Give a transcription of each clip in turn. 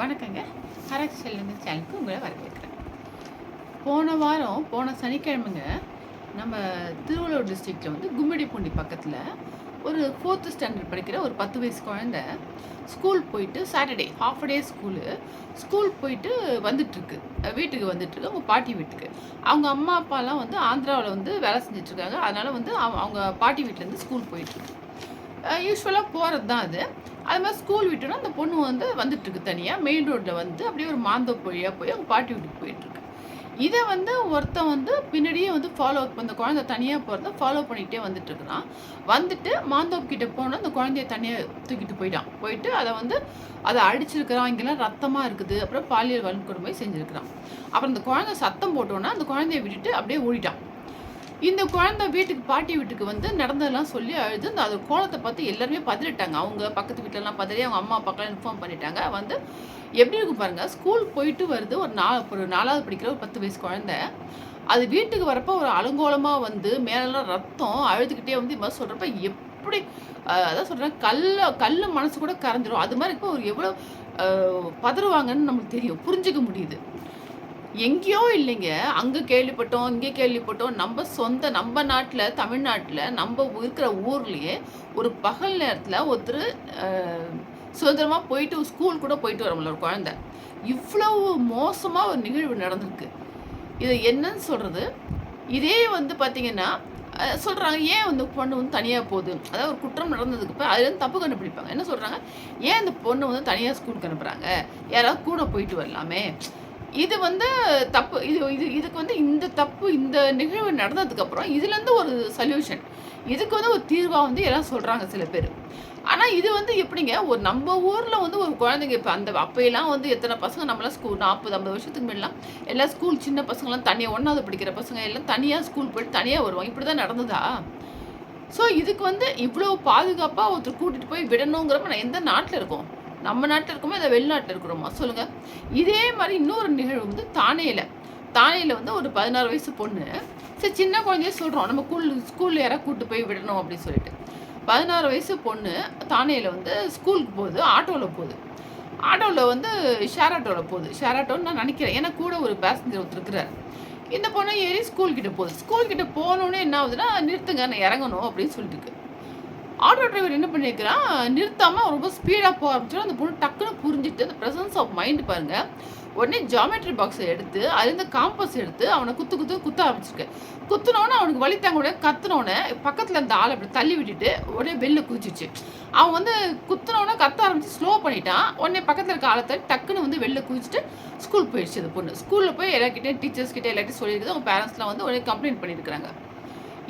வணக்கங்க. ஹரக் செல்லுங்க சேனலுக்கு உங்களை வரவேற்கிறேன். போன வாரம் போன சனிக்கிழமைங்க நம்ம திருவள்ளூர் டிஸ்ட்ரிக்டில் வந்து கும்மிடிப்பூண்டி பக்கத்தில் ஒரு ஃபோர்த்து ஸ்டாண்டர்ட் படிக்கிற ஒரு பத்து வயசு குழந்த ஸ்கூல் போயிட்டு Saturday half day school school போயிட்டு வந்துட்டுருக்கு. வீட்டுக்கு வந்துட்டுருக்கு அவங்க பாட்டி வீட்டுக்கு. அவங்க அம்மா அப்பாலாம் வந்து ஆந்திராவில் வந்து வேலை செஞ்சிட்ருக்காங்க அதனால் வந்து அவங்க பாட்டி வீட்டிலேருந்து ஸ்கூல் போயிட்டுருக்கு. யூஸ்வலாக போகிறது தான் அது. அது மாதிரி ஸ்கூல் விட்டோன்னா அந்த பொண்ணு வந்து வந்துட்டுருக்கு தனியாக மெயின் ரோட்டில் வந்து அப்படியே ஒரு மாந்தோப்பு வழியாக போய் அவங்க பாட்டி வீட்டுக்கு போயிட்டுருக்கு. இதை வந்து ஒருத்தன் வந்து பின்னாடியே வந்து ஃபாலோ அந்த குழந்தை தனியாக போகிறத ஃபாலோ பண்ணிகிட்டே வந்துட்டு இருக்கிறான் வந்துட்டு மாந்தோப் கிட்டே போனால் அந்த குழந்தைய தனியாக தூக்கிட்டு போயிட்டான். போயிட்டு அதை வந்து அதை அடிச்சிருக்கிறான். இங்கெல்லாம் ரத்தமாக இருக்குது. அப்புறம் பாலியல் வன்கொடுமை செஞ்சுருக்கிறான். அப்புறம் அந்த குழந்தை சத்தம் போட்டோன்னா அந்த குழந்தைய விட்டுட்டு அப்படியே ஓடிட்டான். இந்த குழந்தை வீட்டுக்கு பாட்டி வீட்டுக்கு வந்து நடந்ததெல்லாம் சொல்லி அழுது அந்த அது கோலத்தை பார்த்து எல்லாருமே பதறிட்டாங்க. அவங்க பக்கத்து வீட்டிலலாம் பதறி அவங்க அம்மா அப்பாக்கெல்லாம் இன்ஃபார்ம் பண்ணிட்டாங்க. வந்து எப்படி இருக்கும் பாருங்கள் ஸ்கூல் போயிட்டு வருது ஒரு நா ஒரு நாலாவது படிக்கிற ஒரு பத்து வயசு குழந்தை. அது வீட்டுக்கு வரப்போ ஒரு அலங்கோலமாக வந்து மேலெல்லாம் ரத்தம் அழுதுகிட்டே வந்து இது மாதிரி சொல்கிறப்ப எப்படி அதான் சொல்கிறேன் கல்ல கல் மனசு கூட கரைஞ்சிரும். அது மாதிரி இப்போ ஒரு எவ்வளோ பதறுவாங்கன்னு நம்மளுக்கு தெரியும். புரிஞ்சுக்க முடியுது. எங்கேயோ இல்லைங்க. அங்கே கேள்விப்பட்டோம் இங்கே கேள்விப்பட்டோம். நம்ம சொந்த நம்ம நாட்டில் தமிழ்நாட்டில் நம்ம இருக்கிற ஊர்லேயே ஒரு பகல் நேரத்தில் ஒருத்தர் சுதந்திரமாக போயிட்டு ஸ்கூல் கூட போயிட்டு வரோம்ல ஒரு குழந்த. இவ்வளவு மோசமாக ஒரு நிகழ்வு நடந்திருக்கு. இது என்னன்னு சொல்கிறது இதே வந்து பார்த்திங்கன்னா சொல்கிறாங்க ஏன் வந்து பொண்ணு வந்து தனியாக போகுது? அதாவது ஒரு குற்றம் நடந்ததுக்கு போய் அதுலேருந்து தப்பு கண்டுபிடிப்பாங்க. என்ன சொல்கிறாங்க ஏன் அந்த பொண்ணு வந்து தனியாக ஸ்கூலுக்கு அனுப்புகிறாங்க யாராவது கூட போயிட்டு வரலாமே. இது வந்து தப்பு இது இது இதுக்கு வந்து இந்த தப்பு இந்த நிகழ்வு நடந்ததுக்கப்புறம் இதுலேருந்து ஒரு சொல்யூஷன் இதுக்கு வந்து ஒரு தீர்வாக வந்து எல்லாம் சொல்கிறாங்க சில பேர். ஆனால் இது வந்து எப்படிங்க? ஒரு நம்ம ஊரில் வந்து ஒரு குழந்தைங்க இப்போ அந்த அப்போயெல்லாம் வந்து எத்தனை பசங்க? நம்மளாம் ஸ்கூல் நாற்பது ஐம்பது வருஷத்துக்கு முன்னாடிலாம் எல்லாம் ஸ்கூல் சின்ன பசங்களாம் தனியாக ஒன்றாவது படிக்கிற பசங்க எல்லாம் தனியாக ஸ்கூல் போயிட்டு தனியாக வருவாங்க. இப்படி தான் நடந்ததா? ஸோ இதுக்கு வந்து இவ்வளோ பாதுகாப்பாக ஒருத்தர் கூட்டிகிட்டு போய் விடணுங்கிறப்ப நான் எந்த நாட்டில் இருக்கோம்? நம்ம நாட்டில் இருக்கோமா இல்லை வெளிநாட்டில் இருக்கிறோமா? சொல்லுங்கள் இதே மாதிரி இன்னொரு நிகழ்வு வந்து தானேயில் தானேயில் வந்து ஒரு பதினாறு வயசு பொண்ணு. சரி சின்ன குழந்தைய சொல்கிறோம் நம்ம ஸ்கூல் ஸ்கூலில் யாராவது கூட்டு போய் விடணும் அப்படின்னு சொல்லிட்டு. பதினாறு வயசு பொண்ணு தானேயில் வந்து ஸ்கூலுக்கு போகுது ஆட்டோவில் போகுது. ஆட்டோவில் வந்து ஷேர் ஆட்டோவில் போகுது. ஷேர் ஆட்டோன்னு நான் நினைக்கிறேன். ஏன்னா கூட ஒரு பேசஞ்சர் ஒருத்தர் இருக்கிறார். இந்த பொண்ணை ஏறி ஸ்கூல்கிட்ட போகுது. ஸ்கூல்கிட்ட போனோடனே என்ன ஆகுதுன்னா நிறுத்துங்க நான் இறங்கணும் அப்படின்னு சொல்லிட்டு ஆட்டோ டிரைவர் என்ன பண்ணியிருக்கிறான் நிறுத்தாமல் ரொம்ப ஸ்பீடாக போக ஆரம்பிச்சோம் அந்த பொண்ணு டக்குன்னு புரிஞ்சுட்டு அந்த ப்ரெசன்ஸ் ஆஃப் மைண்ட் பாருங்கள் உடனே ஜாமெட்ரி பாக்ஸை எடுத்து அதுலேருந்து காம்பஸ் எடுத்து அவனை குத்து குத்து குத்த ஆரம்பிச்சிருக்கு. குத்துனோடனே அவனுக்கு வழி தாங்க உடனே கத்துனோடனே பக்கத்தில் அந்த ஆளை அப்படி தள்ளி விட்டுட்டு உடனே வெளில குதிச்சிச்சு அவன் வந்து குத்துனோடனே கத்த ஆரம்பிச்சு ஸ்லோ பண்ணிட்டான். உடனே பக்கத்தில் இருக்க ஆளை தள்ளி டக்குன்னு வந்து வெளில குதிச்சிட்டு ஸ்கூல் போயிடுச்சு அந்த பொண்ணு. ஸ்கூலில் போய் எல்லாக்கிட்டையும் டீச்சர்ஸ் கிட்டே எல்லாத்தையும் சொல்லியிருக்குது. அவங்க பேரண்ட்ஸ்லாம் வந்து உடனே கம்ப்ளைண்ட் பண்ணியிருக்கிறாங்க.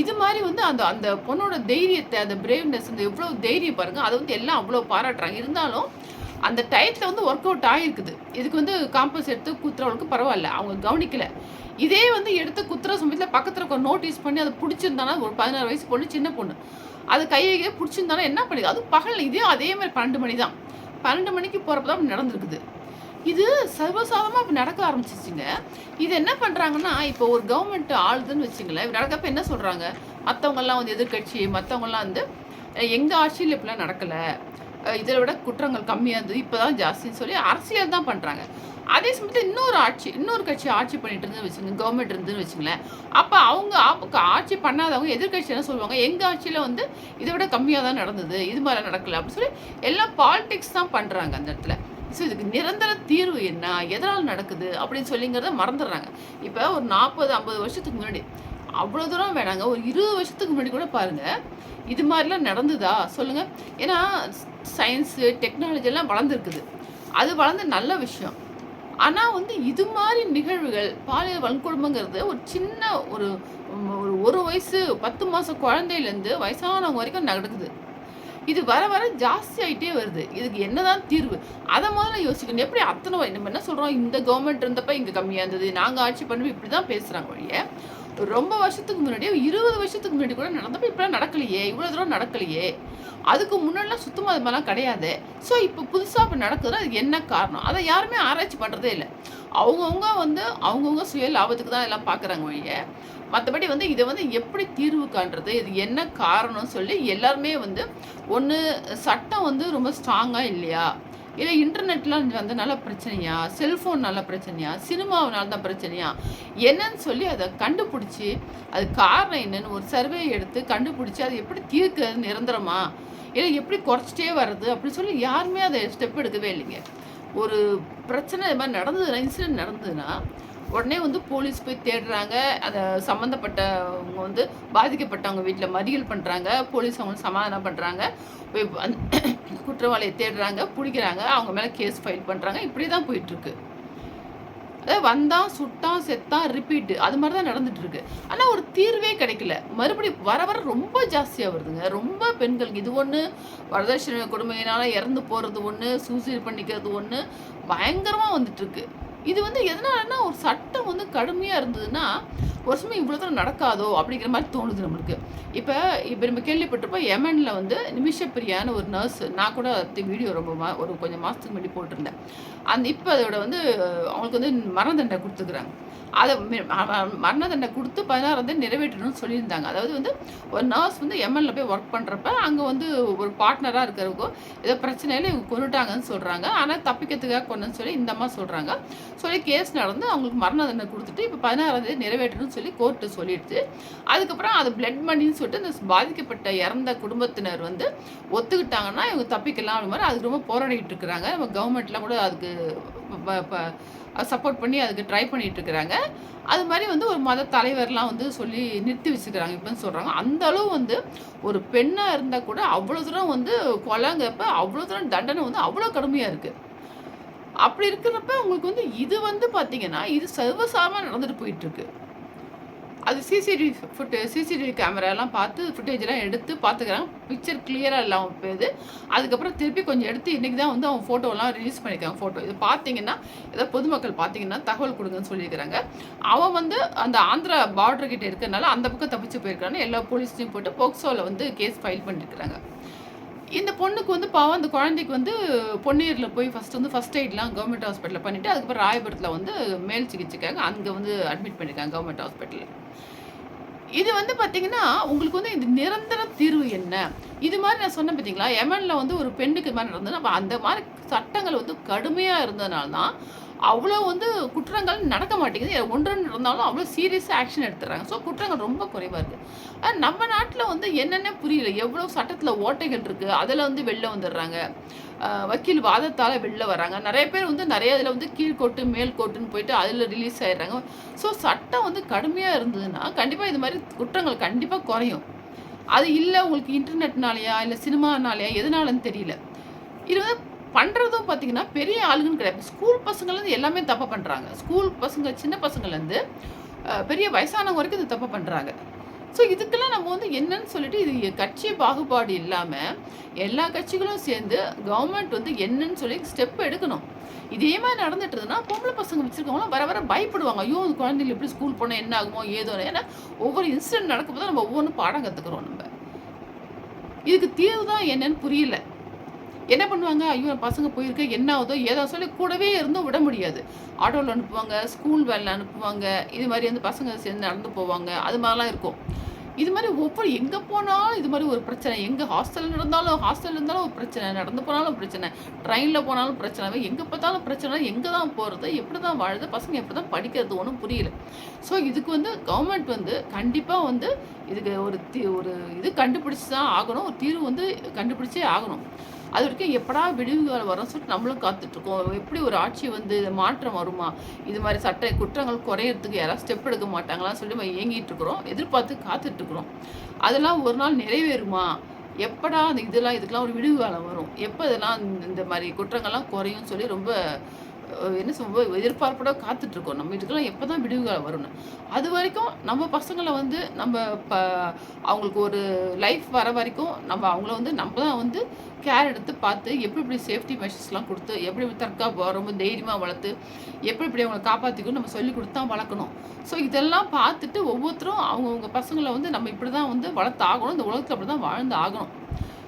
இது மாதிரி வந்து அந்த அந்த பொண்ணோட தைரியத்தை அந்த பிரேவ்னஸ் அந்த எவ்வளோ தைரியம் பாருங்கள் அதை வந்து எல்லாம் அவ்வளோ பாராட்டுறாங்க. இருந்தாலும் அந்த டயத்தில் வந்து ஒர்க் அவுட் ஆகிருக்குது இதுக்கு வந்து காம்பஸ் எடுத்து குத்துறவளுக்கு பரவாயில்ல. அவங்க கவனிக்கலை. இதே வந்து எடுத்து குத்துற சமயத்தில் பக்கத்தில் இருக்க நோட்டீஸ் பண்ணி அதை பிடிச்சிருந்தானா ஒரு பதினாறு வயசு பொண்ணு சின்ன பொண்ணு. அது கையை பிடிச்சிருந்தானா என்ன பண்ணிது? அதுவும் பகல் இதே அதே மாதிரி பன்னெண்டு மணி தான் பன்னெண்டு மணிக்கு போகிறப்ப தான் நடந்திருக்குது. இது சர்வசாதாரணமாக இப்போ நடக்க ஆரம்பிச்சிச்சுங்க. இது என்ன பண்ணுறாங்கன்னா இப்போ ஒரு கவர்மெண்ட் ஆளுதுன்னு வச்சுங்களேன் இப்போ நடக்கப்ப என்ன சொல்கிறாங்க மற்றவங்கெல்லாம் வந்து எதிர்க்கட்சி மற்றவங்கெல்லாம் வந்து எங்கள் ஆட்சியில் இப்படிலாம் நடக்கலை. இதை விட குற்றங்கள் கம்மியாக இருந்தது இப்போ தான் ஜாஸ்தின்னு சொல்லி அரசியல் தான் பண்ணுறாங்க அதே சமயத்தில் இன்னொரு ஆட்சி இன்னொரு கட்சி ஆட்சி பண்ணிட்டு இருந்து வச்சுங்க கவர்மெண்ட் இருந்துன்னு வச்சுங்களேன். அப்போ அவங்க ஆட்சி பண்ணாதவங்க எதிர்க்கட்சி என்ன சொல்லுவாங்க? எங்கள் ஆட்சியில் வந்து இதை விட கம்மியாக தான் நடந்தது இது மாதிரி நடக்கல. அப்படின்னு சொல்லி எல்லாம் பாலிடிக்ஸ் தான் பண்ணுறாங்க அந்த இடத்துல. ஸோ இதுக்கு நிரந்தர தீர்வு என்ன? எதனால் நடக்குது? அப்படின்னு சொல்லிங்கிறத மறந்துடுறாங்க. இப்போ ஒரு நாற்பது ஐம்பது வருஷத்துக்கு முன்னாடி அவ்வளோ தூரம் வேணாங்க. ஒரு இருபது வருஷத்துக்கு முன்னாடி கூட பாருங்கள் இது மாதிரிலாம் நடந்ததா? சொல்லுங்கள் ஏன்னா சயின்ஸு டெக்னாலஜிலாம் வளர்ந்துருக்குது. அது வளர்ந்த நல்ல விஷயம். ஆனால் வந்து இது மாதிரி நிகழ்வுகள் பாலியல் வன்கொடுமைங்கிறது ஒரு சின்ன ஒரு ஒரு ஒரு வயசு பத்து மாதம் குழந்தையிலேருந்து வயசானவங்க வரைக்கும் நடக்குது. இது வர வர ஜாஸ்தி ஆகிட்டே வருது. இதுக்கு என்னதான் தீர்வு? அதை முதல்ல யோசிக்கணும். எப்படி அத்தனை நம்ம என்ன சொல்கிறோம் இந்த கவர்மெண்ட் இருந்தப்ப இங்கே கம்மியாக இருந்தது. நாங்கள் ஆட்சி பண்ணி இப்படி தான் பேசுகிறாங்க ஒழிய ரொம்ப வருஷத்துக்கு முன்னாடியே இருபது வருஷத்துக்கு முன்னாடி கூட நடந்தப்போ இப்படிலாம் நடக்கலையே இவ்வளோ தூரம் நடக்கலையே. அதுக்கு முன்னாடிலாம் சுத்தமாக அது மாதிரிலாம் கிடையாது. ஸோ இப்போ புதுசாக இப்போ நடக்குதுன்னா அதுக்கு என்ன காரணம்? அதை யாருமே ஆராய்ச்சி பண்ணுறதே இல்லை. அவங்கவுங்க வந்து அவங்கவுங்க சுய லாபத்துக்கு தான் எல்லாம் பார்க்குறாங்க ஒழிய மற்றபடி வந்து இதை வந்து எப்படி தீர்வு காண்றது இது என்ன காரணம்னு சொல்லி எல்லாருமே வந்து ஒன்று சட்டம் வந்து ரொம்ப ஸ்ட்ராங்காக இல்லையா? இல்லை இன்டர்நெட்லாம் வந்தனால பிரச்சனையா? செல்ஃபோன்னால பிரச்சனையா? சினிமாவினால தான் பிரச்சனையா? என்னன்னு சொல்லி அதை கண்டுபிடிச்சி அது காரணம் என்னன்னு ஒரு சர்வே எடுத்து கண்டுபிடிச்சி அதை எப்படி தீர்க்கிறது நிரந்தரமா? இல்லை எப்படி குறைச்சிட்டே வர்றது? அப்படின்னு சொல்லி யாருமே அதை ஸ்டெப் எடுக்கவே இல்லைங்க. ஒரு பிரச்சனை இது மாதிரி நடந்ததுன்னா இன்சிடென்ட் நடந்ததுன்னா உடனே வந்து போலீஸ் போய் தேடுறாங்க. அதை சம்மந்தப்பட்டவங்க வந்து பாதிக்கப்பட்டவங்க வீட்டில் மறியல் பண்ணுறாங்க போலீஸ் அவங்க சமாதானம் பண்ணுறாங்க போய் அந்த குற்றவாளியை தேடுறாங்க பிடிக்கிறாங்க. அவங்க மேலே கேஸ் ஃபைல் பண்ணுறாங்க இப்படி தான் போயிட்டுருக்கு. அதாவது வந்தான் சுட்டான் செத்தான் ரிப்பீட்டு அது மாதிரி தான் நடந்துட்டுருக்கு. ஆனால் ஒரு தீர்வே கிடைக்கல. மறுபடியும் வர வர ரொம்ப ஜாஸ்தியாக வருதுங்க. ரொம்ப பெண்களுக்கு இது ஒன்று வரதட்சணை கொடுமையினால் இறந்து போகிறது ஒன்று சூசைட் பண்ணிக்கிறது ஒன்று பயங்கரமாக வந்துட்டுருக்கு. இது வந்து எதனாலன்னா ஒரு சட்டம் வந்து கடுமையாக இருந்ததுன்னா ஒரு சமயம் இவ்வளோ தூரம் நடக்காதோ அப்படிங்கிற மாதிரி தோணுது நம்மளுக்கு. இப்போ இப்போ நம்ம கேள்விப்பட்டிருப்போம் எமனில் வந்து நிமிஷப்பிரியான ஒரு நர்ஸ் நான் கூட வீடியோ ரொம்ப மா ஒரு கொஞ்சம் மாதத்துக்கு முன்னாடி போட்டிருந்தேன். அந்த இப்போ அதோட வந்து அவங்களுக்கு வந்து மரண தண்டனை கொடுத்துக்கிறாங்க அதை மரண தண்டனை கொடுத்து பதினாறு வந்து நிறைவேற்றணும்னு சொல்லியிருந்தாங்க. அதாவது வந்து ஒரு நர்ஸ் வந்து எம்எல்ல போய் ஒர்க் பண்ணுறப்ப அங்கே வந்து ஒரு பார்ட்னராக இருக்கிறவங்க ஏதோ பிரச்சனையில இவங்க கொண்டுட்டாங்கன்னு சொல்கிறாங்க ஆனால் தப்பிக்கிறதுக்காக கொண்டுன்னு சொல்லி இந்த அம்மா சொல்கிறாங்க சொல்லி கேஸ் நடந்து அவங்களுக்கு மரண தண்டனை கொடுத்துட்டு இப்போ பதினாறாம் தேதி சொல்லி கோர்ட்டு சொல்லிடுச்சு. அதுக்கப்புறம் அது பிளட் மணின்னு சொல்லிட்டு அந்த பாதிக்கப்பட்ட இறந்த குடும்பத்தினர் வந்து ஒத்துக்கிட்டாங்கன்னா இவங்க தப்பிக்கலாம் அப்படி மாதிரி அதுக்கு ரொம்ப போராடிட்டு இருக்கிறாங்க. நம்ம கவர்மெண்ட்லாம் கூட அதுக்கு சப்போர்ட் பண்ணி அதுக்கு ட்ரை பண்ணிட்டு இருக்கிறாங்க. அது மாதிரி வந்து ஒரு மத தலைவர்லாம் வந்து சொல்லி நிறுத்தி வச்சுக்கிறாங்க. இப்போன்னு சொல்கிறாங்க அந்த அளவு வந்து ஒரு பெண்ணாக இருந்தால் கூட அவ்வளோ தூரம் வந்து கொலைங்கப்ப அவ்வளோ தூரம் தண்டனை வந்து அவ்வளோ கடுமையாக இருக்குது அப்படி இருக்கிறப்ப உங்களுக்கு வந்து இது வந்து பார்த்தீங்கன்னா இது சர்வசாரமாக நடந்துட்டு போயிட்டுருக்கு அது சிசிடிவி ஃபுட்டு சிசிடிவி கேமராலாம் பார்த்து ஃபுட்டேஜ்லாம் எடுத்து பார்த்துக்கிறாங்க பிக்சர் கிளியராக இல்லாமல் போகுது அதுக்கப்புறம் திருப்பி கொஞ்சம் எடுத்து இன்றைக்கி தான் வந்து அவங்க ஃபோட்டோலாம் ரிலீஸ் பண்ணியிருக்காங்க ஃபோட்டோ இது பார்த்தீங்கன்னா ஏதோ பொதுமக்கள் பார்த்தீங்கன்னா தகவல் கொடுங்கன்னு சொல்லியிருக்கிறாங்க. அவன் வந்து அந்த ஆந்திரா பார்டர் இருக்கிறனால அந்த பக்கம் தப்பிச்சு போயிருக்கான்னு எல்லா போலீஸ்லையும் போட்டு போக்சோவில் வந்து கேஸ் ஃபைல் பண்ணியிருக்கிறாங்க இந்த பொண்ணுக்கு வந்து பாவம் அந்த குழந்தைக்கு வந்து பொன்னீரில் போய் ஃபஸ்ட்டு வந்து ஃபஸ்ட் எய்ட்லாம் கவர்மெண்ட் ஹாஸ்பிட்டலில் பண்ணிவிட்டு அதுக்கப்புறம் ராயபுரத்தில் வந்து மேல் சிகிச்சைக்காக அங்கே வந்து அட்மிட் பண்ணியிருக்காங்க கவர்மெண்ட் ஹாஸ்பிட்டலில் இது வந்து பார்த்தீங்கன்னா உங்களுக்கு வந்து இந்த நிரந்தர தீர்வு என்ன? இது மாதிரி நான் சொன்னேன் பார்த்தீங்களா எமனில் வந்து ஒரு பெண்ணுக்கு இது மாதிரி நடந்தது அப்போ அந்த மாதிரி சட்டங்கள் வந்து கடுமையாக இருந்ததுனால தான் அவ்வளோ வந்து குற்றங்கள் நடக்க மாட்டேங்குது. ஒன்று நடந்தாலும் அவ்வளோ சீரியஸாக ஆக்ஷன் எடுத்துடுறாங்க ஸோ குற்றங்கள் ரொம்ப குறைவாக இருக்குது ஆனால் நம்ம நாட்டில் வந்து என்னென்ன புரியல? எவ்வளோ சட்டத்தில் ஓட்டைகள் இருக்குது அதில் வந்து வெளில வந்துடுறாங்க. வக்கீல் வாதத்தால் வெளில வராங்க நிறைய பேர் வந்து நிறைய இதில் வந்து கீழ்கோட்டு மேல்கோட்டுன்னு போயிட்டு அதில் ரிலீஸ் ஆகிடுறாங்க ஸோ சட்டம் வந்து கடுமையாக இருந்ததுன்னா கண்டிப்பாக இது மாதிரி குற்றங்கள் கண்டிப்பாக குறையும். அது இல்லை உங்களுக்கு இன்டர்நெட்னாலையா இல்லை சினிமானாலையா எதனாலன்னு தெரியல. இது வந்து பண்ணுறதும் பார்த்தீங்கன்னா பெரிய ஆளுங்கன்னு கிடையாது. ஸ்கூல் பசங்கள்லேருந்து எல்லாமே தப்பு பண்ணுறாங்க ஸ்கூல் பசங்க சின்ன பசங்கள்லேருந்து பெரிய வயசானவங்க வரைக்கும் இது தப்பு பண்ணுறாங்க ஸோ இதுக்கெல்லாம் நம்ம வந்து என்னன்னு சொல்லிட்டு இது கட்சி பாகுபாடு இல்லாமல் எல்லா கட்சிகளும் சேர்ந்து கவர்மெண்ட் வந்து என்னன்னு சொல்லி ஸ்டெப் எடுக்கணும். இதே மாதிரி நடந்துட்டு இருந்ததுன்னா பொம்பளை பசங்க வச்சுருக்கவங்களும் வர வர பயப்படுவாங்க. ஐயோ அந்த குழந்தைங்க எப்படி ஸ்கூல் போனால் என்ன ஆகுமோ ஏதோ ஏன்னா ஒவ்வொரு இன்சிடென்ட் நடக்கும்போது நம்ம ஒவ்வொன்றும் பாடம் கற்றுக்குறோம் நம்ம. இதுக்கு தீர்வு தான் என்னன்னு புரியல. என்ன பண்ணுவாங்க? ஐயோ பசங்க போயிருக்க என்ன ஆகுதோ ஏதோ சொல்லி கூடவே இருந்தும் விட முடியாது. ஆட்டோவில் அனுப்புவாங்க ஸ்கூல் வேனில் அனுப்புவாங்க இது மாதிரி வந்து பசங்க சேர்ந்து நடந்து போவாங்க அது மாதிரிலாம் இருக்கும். இது மாதிரி ஒவ்வொரு எங்கே போனாலும் இது மாதிரி ஒரு பிரச்சனை. எங்கே ஹாஸ்டல் நடந்தாலும் ஹாஸ்டல் இருந்தாலும் ஒரு பிரச்சனை நடந்து போனாலும் பிரச்சனை ட்ரெயினில் போனாலும் பிரச்சனை எங்கே பார்த்தாலும் பிரச்சனை எங்கே தான் போகிறது எப்படி தான் வாழுது பசங்க எப்படி தான் படிக்கிறது ஒன்றும் புரியல. ஸோ இதுக்கு வந்து கவர்மெண்ட் வந்து கண்டிப்பாக வந்து இதுக்கு ஒரு தீ ஒரு இது கண்டுபிடிச்சி தான் ஆகணும். ஒரு தீர்வு வந்து கண்டுபிடிச்சே ஆகணும். அது வரைக்கும் எப்படா விடிவுகாலம் வரும் சொல்லிட்டு நம்மளும் காத்துட்ருக்கோம். எப்படி ஒரு ஆட்சி வந்து மாற்றம் வருமா? இது மாதிரி சட்ட குற்றங்கள் குறையறதுக்கு யாராவது ஸ்டெப் எடுக்க மாட்டாங்களான்னு சொல்லி நம்ம இயங்கிட்டு இருக்கிறோம் எதிர்பார்த்து காத்துட்ருக்குறோம். அதெல்லாம் ஒரு நாள் நிறைவேறுமா? எப்படா அந்த இதெல்லாம் இதுக்கெல்லாம் ஒரு விடிவு காலம் வரும்? எப்போ இதெல்லாம் இந்த- இந்த மாதிரி குற்றங்கள்லாம் குறையும் சொல்லி ரொம்ப என்ன சொல்ல எதிர்பார்ப்போட காத்துட்ருக்கோம். நம்ம இதுக்கெல்லாம் எப்போ தான் விடிவு காலம் வரும்னு. அது வரைக்கும் நம்ம பசங்களை வந்து நம்ம ப அவங்களுக்கு ஒரு லைஃப் வர வரைக்கும் நம்ம அவங்கள வந்து நம்ம தான் வந்து கேர் எடுத்து பார்த்து எப்படி இப்படி சேஃப்டி மெஷர்ஸ்லாம் கொடுத்து எப்படி எப்படி தற்காப்பு ரொம்ப தைரியமாக வளர்த்து எப்படி இப்படி அவங்களை காப்பாற்றிக்கணும் நம்ம சொல்லி கொடுத்து தான் வளர்க்கணும். ஸோ இதெல்லாம் பார்த்துட்டு ஒவ்வொருத்தரும் அவங்கவுங்க பசங்களை வந்து நம்ம இப்படி தான் வந்து வளர்த்து ஆகணும் இந்த உலகத்தில் அப்படி தான் வாழ்ந்து ஆகணும்.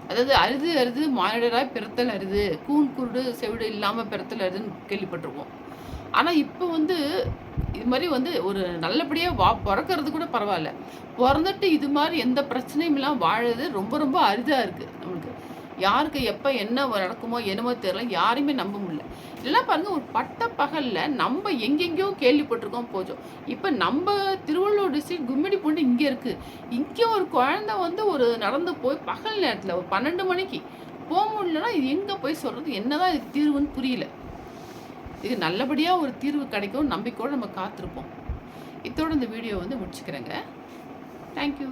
அதாவது அருது அருது மானிடராய் பிறத்தல் அருது கூண் குருடு செவிடு இல்லாமல் பிறத்தல் அருதுன்னு கேள்விப்பட்டிருப்போம். ஆனால் இப்போ வந்து இது மாதிரி வந்து ஒரு நல்லபடியாக வா பிறக்கிறது கூட பரவாயில்ல. பிறந்துட்டு இது மாதிரி எந்த பிரச்சனையும் இல்லாமல் வாழறது ரொம்ப ரொம்ப அரிதாக இருக்குது நம்மளுக்கு. யாருக்கு எப்போ என்ன நடக்குமோ என்னமோ தெரியல யாரையுமே நம்ப முடியல. இதெல்லாம் பாருங்கள் ஒரு பட்ட பகலில் நம்ம எங்கெங்கேயோ கேள்விப்பட்டிருக்கோம் போச்சோம். இப்போ நம்ம திருவள்ளூர் டிஸ்ட்ரிக்ட் கும்மிடி பூண்டு இங்கே இருக்குது இங்கே ஒரு குழந்தை வந்து ஒரு நடந்து போய் பகல் நேரத்தில் ஒரு பன்னெண்டு மணிக்கு போக முடியலன்னா இது எங்கே போய் சொல்கிறது என்னதான் இதுக்கு தீர்வுன்னு புரியல. இது நல்லபடியாக ஒரு தீர்வு கிடைக்கும் நம்பிக்கையோடு நம்ம காத்திருப்போம். இதோட இந்த வீடியோ வந்து முடிச்சுக்கிறேங்க. தேங்க்யூ